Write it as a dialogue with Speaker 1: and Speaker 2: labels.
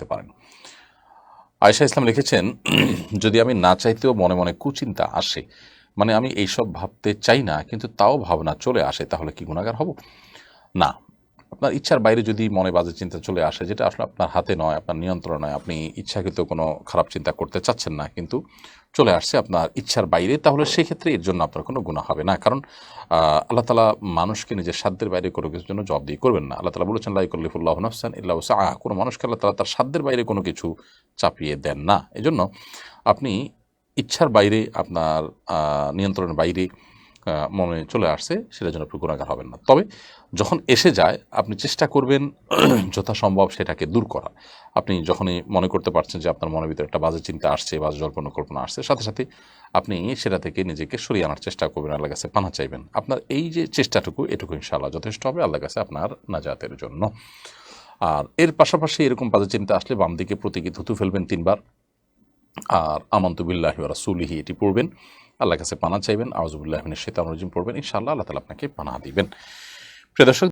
Speaker 1: করতে পারেন। আয়সা ইসলাম লিখেছেন, যদি আমি না চাইতেও মনে মনে কুচিন্তা আসে মানে আমি এইসব ভাবতে চাই না, কিন্তু তাও ভাবনা চলে আসে, তাহলে কি গুণাগার হব? না আপনার ইচ্ছার বাইরে যদি মনে বাজে চিন্তা চলে আসে, যেটা আসলে আপনার হাতে নয়, আপনার নিয়ন্ত্রণ নয় আপনি ইচ্ছাকৃত কোনো খারাপ চিন্তা করতে চাচ্ছেন না, কিন্তু চলে আসছে আপনার ইচ্ছার বাইরে, তাহলে সেক্ষেত্রে এর জন্য আপনার কোনো গুণা হবে না। কারণ আল্লাহ তালা মানুষকে নিজের সাধ্যের বাইরে কোনো কিছুর জন্য জবাব দিয়ে করবেন না। আল্লাহ তালা বলেছেন লাইকুল্লিফুল্লাহ নফসান ইল্লাহ আহ কোনো মানুষকে আল্লাহ তালা তার সাধ্যের বাইরে কোনো কিছু চাপিয়ে দেন না। এজন্য আপনি ইচ্ছার বাইরে, আপনার নিয়ন্ত্রণের বাইরে মনে চলে আসছে, সেটার জন্য আপনি গুণাগার হবেন না। তবে যখন এসে যায়, আপনি চেষ্টা করবেন যথাসম্ভব সেটাকে দূর করা। আপনি যখনই মনে করতে পারছেন যে আপনার মনের ভিতরে একটা বাজে চিন্তা আসছে বাজে জল্পনা কল্পনা আসছে, সাথে সাথে আপনি সেটা থেকে নিজেকে সরিয়ে আনার চেষ্টা করবেন আল্লাহ কাছে পানা চাইবেন। আপনার এই যে চেষ্টাটুকু, এটুকু ইনশাআল্লাহ যথেষ্ট হবে আল্লাহ কাছে আপনার নাজাতের জন্য। আর এর পাশাপাশি এরকম বাজে চিন্তা আসলে বাম দিকে প্রতীকী থুতু ফেলবেন তিনবার। আর আমন্তবিল্লাহ রাসুলিহি এটি পড়বেন। আল্লাহ কাছে পানা চাইবেন আওয়াজবুল্লাহমিনের সাথে আমরা পড়বেন, ইনশাআল্লাহ আল্লাহ তালা আপনাকে পানা দিবেন। প্রিয় দর্শক